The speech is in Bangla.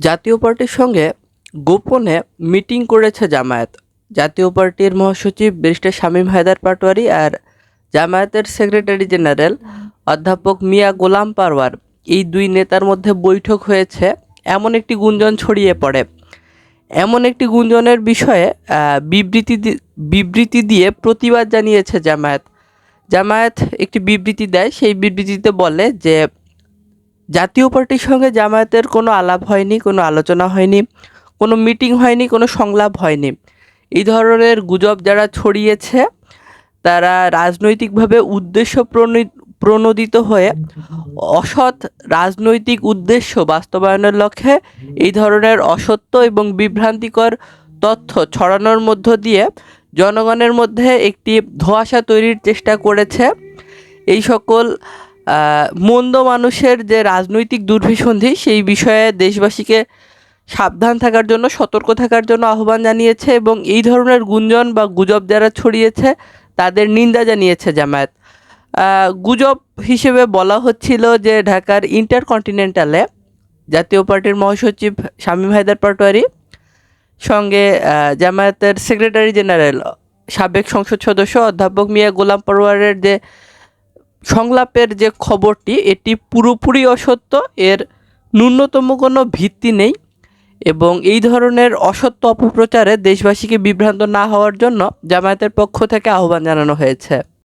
জাতীয় পার্টির সঙ্গে গোপনে মিটিং করেছে জামায়াত। জাতীয় পার্টির মহাসচিব ব্যারিস্টার শামীম হায়দার পাটোয়ারি আর জামায়াতের সেক্রেটারি জেনারেল অধ্যাপক মিয়া গোলাম পারওয়ার। এই দুই নেতার মধ্যে বৈঠক হয়েছে। এমন একটি গুঞ্জন ছড়িয়ে পড়ে। এমন একটি গুঞ্জনের বিষয়ে বিবৃতি বিবৃতি দিয়ে প্রতিবাদ জানিয়েছে জামায়াত। জামায়াত একটি বিবৃতি দেয়। সেই বিবৃতিতে বলে যে জাতীয় পার্টির সঙ্গে জামায়াতের কোনো আলাপ হয়নি, কোনো আলোচনা হয়নি, কোনো মিটিং হয়নি, কোনো সংলাপ হয়নি। এই ধরনের গুজব যারা ছড়িয়েছে, তারা রাজনৈতিকভাবে উদ্দেশ্য প্রণী- প্রণোদিত হয়ে অসৎ রাজনৈতিক উদ্দেশ্য বাস্তবায়নের লক্ষ্যে এই ধরনের অসত্য এবং বিভ্রান্তিকর তথ্য ছড়ানোর মধ্য দিয়ে জনগণের মধ্যে একটি ধোঁয়াশা তৈরির চেষ্টা করেছে। এই সকল মন্দ মানুষের যে রাজনৈতিক দুর্বিসন্ধি সেই বিষয়ে দেশবাসীকে সাবধান থাকার জন্য, সতর্ক থাকার জন্য আহ্বান জানিয়েছে এবং এই ধরনের গুঞ্জন বা গুজব যারা ছড়িয়েছে, তাদের নিন্দা জানিয়েছে জামায়াত। গুজব হিসেবে বলা হচ্ছিল যে ঢাকার ইন্টারকন্টিনেন্টালে জাতীয় পার্টির মহাসচিব শামীম হায়দার পাটোয়ারি, সঙ্গে জামায়াতের সেক্রেটারি জেনারেল, সাবেক সংসদ সদস্য অধ্যাপক মিয়া গোলাম পরোয়ারের যে সংলাপের যে খবরটি, এটি পুরোপুরি অসত্য, এর ন্যূনতম কোনো ভিত্তি নেই এবং এই ধরনের অসত্য অপপ্রচারে দেশবাসীকে বিভ্রান্ত না হওয়ার জন্য জামায়াতের পক্ষ থেকে আহ্বান জানানো হয়েছে।